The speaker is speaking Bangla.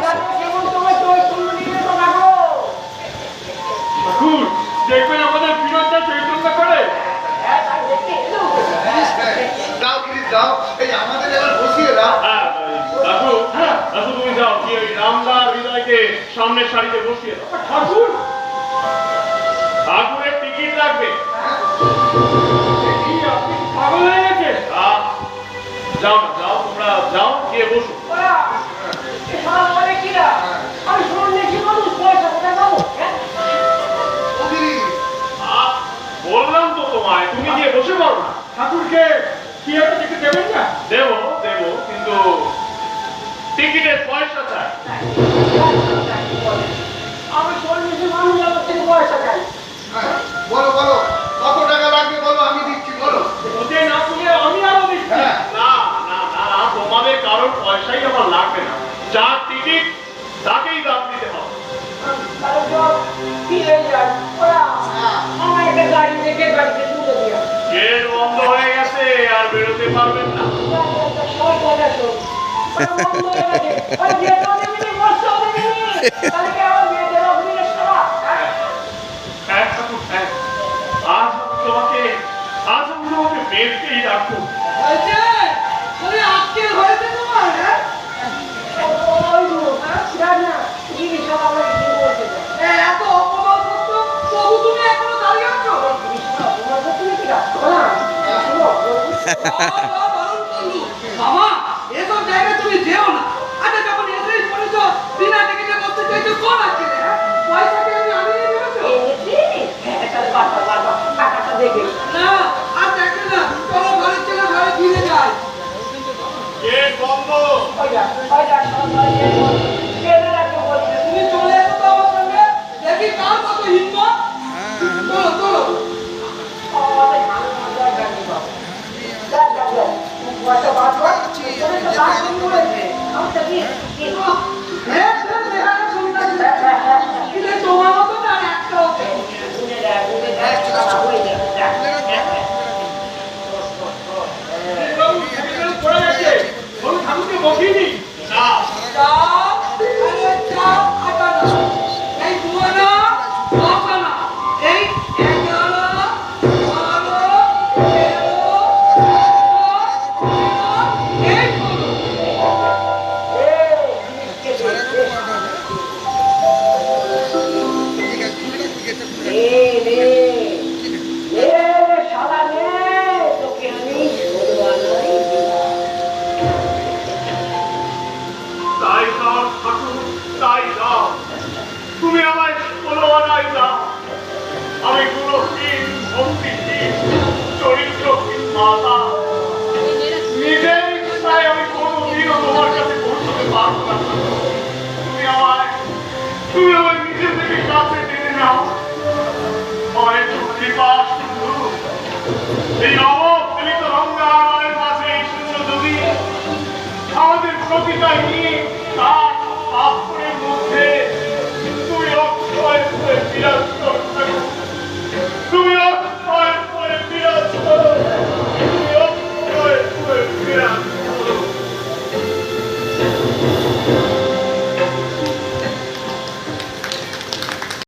করতেছে দেখবেন আমাদের বিরোধটা চৈতন্য করে। দাও গিরি দাও। এই আমাদের এবার বসিয়ে দাও। হ্যাঁ, হ্যাঁ, দাদু হ্যাঁ, দাদু তুমি দাও কি ওই রামদার হৃদয়কে সামনের সারিতে বসিয়ে দাও। ঠাকুর! ঠাকুরের টিকিট লাগবে। পাগল হয়ে গেছে যাও না যাও তোমরা যাও গিয়ে বসো। হ্যাঁ? বললাম তো তোমায় তুমি গিয়ে বসে পারো না। ঠাকুরকে কি একটা দেখে দেবেন না? দেবো দেবো কিন্তু টিকিটের পয়সা চাই। আমি শুনলে মানুষ আমার থেকে পয়সা চাই। হ্যাঁ ঠাকুর, হ্যাঁ। আজ তোমাকে তোমাকে রাখব। তুমি আজকে হয়েছে তোমার? বাবা এসব জায়গায় তুমি যেও না। আচ্ছা যখন এসেই পড়েছো বিনা টিকিটে বসতে চাইছো কোন আছে রে? পয়সা কি আমি আনিয়ে তাহলে বারবার টাকাটা দেখে না আর দেখে না চলো ঘরে ছেলে ঘরে ফিরে যায়। গেট বন্ধ ওইটা ওইটা কেনে বলছে। তুমি চলে এসো তো আমার সঙ্গে। দেখি কার কত হিম্মত। পয়সা বাঁচবা আমি গুণহীন ভক্তিহীন চরিত্রহীন মাতা নিজের ইচ্ছায় আমি কোনোদিনও তোমার কাছে পৌঁছতে পারব না। তুমি আমায়, তুমি আমার নিজে থেকে কাছে টেনে নাও। একটু কৃপা, সিন্ধু। এই অবহেলিত রঙ্গালয়ের মাঝে এই শূন্য জমি আমাদের প্রতিটা Yes.